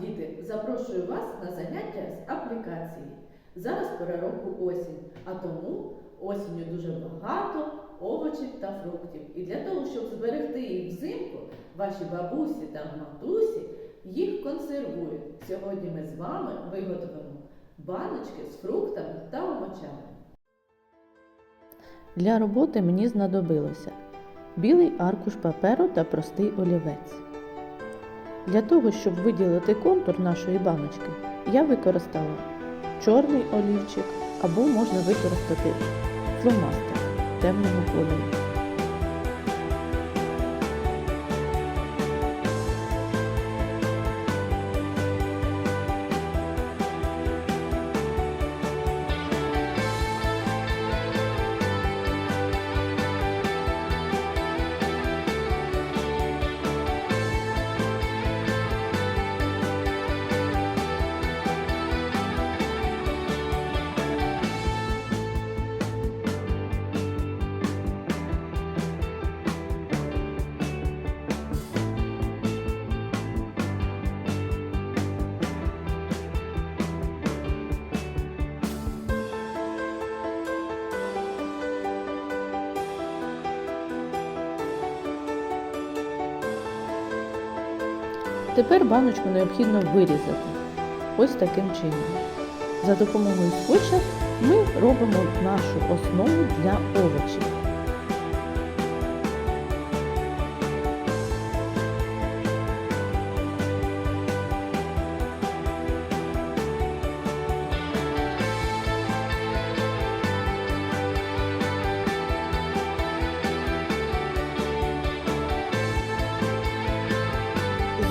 діти, запрошую вас на заняття з аплікації. Зараз пора року осінь, а тому осінню дуже багато овочів та фруктів. І для того, щоб зберегти їх взимку, ваші бабусі та матусі їх консервують. Сьогодні ми з вами виготовимо баночки з фруктами та овочами. Для роботи мені знадобилося білий аркуш паперу та простий олівець. Для того, щоб виділити контур нашої баночки, я використала чорний олівчик або можна використати фломастер темного кольору. Тепер баночку необхідно вирізати ось таким чином. За допомогою скотча ми робимо нашу основу для овочів.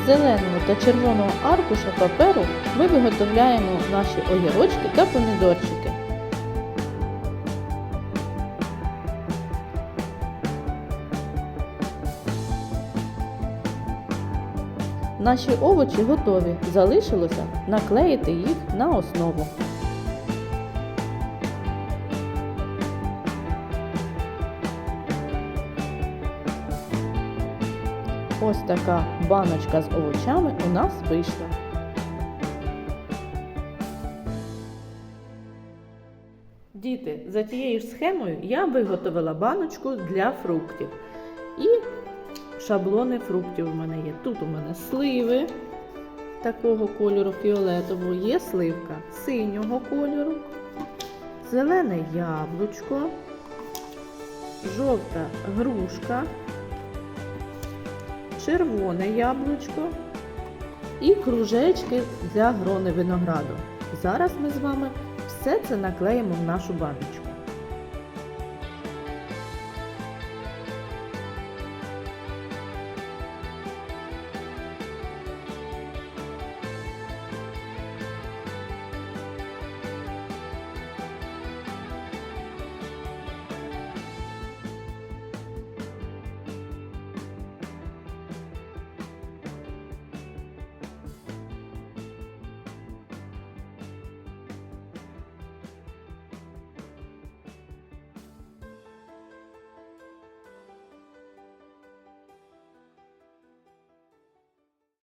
Зеленого та червоного аркуша паперу ми виготовляємо наші огірочки та помідорчики. Наші овочі готові. Залишилося наклеїти їх на основу. Ось така баночка з овочами у нас вийшла. Діти, за тією ж схемою я виготовила баночку для фруктів. І шаблони фруктів у мене є. Тут у мене сливи такого кольору фіолетового, є сливка синього кольору, зелене яблучко, жовта грушка червоне яблучко і кружечки для грони винограду. Зараз ми з вами все це наклеїмо в нашу баночку.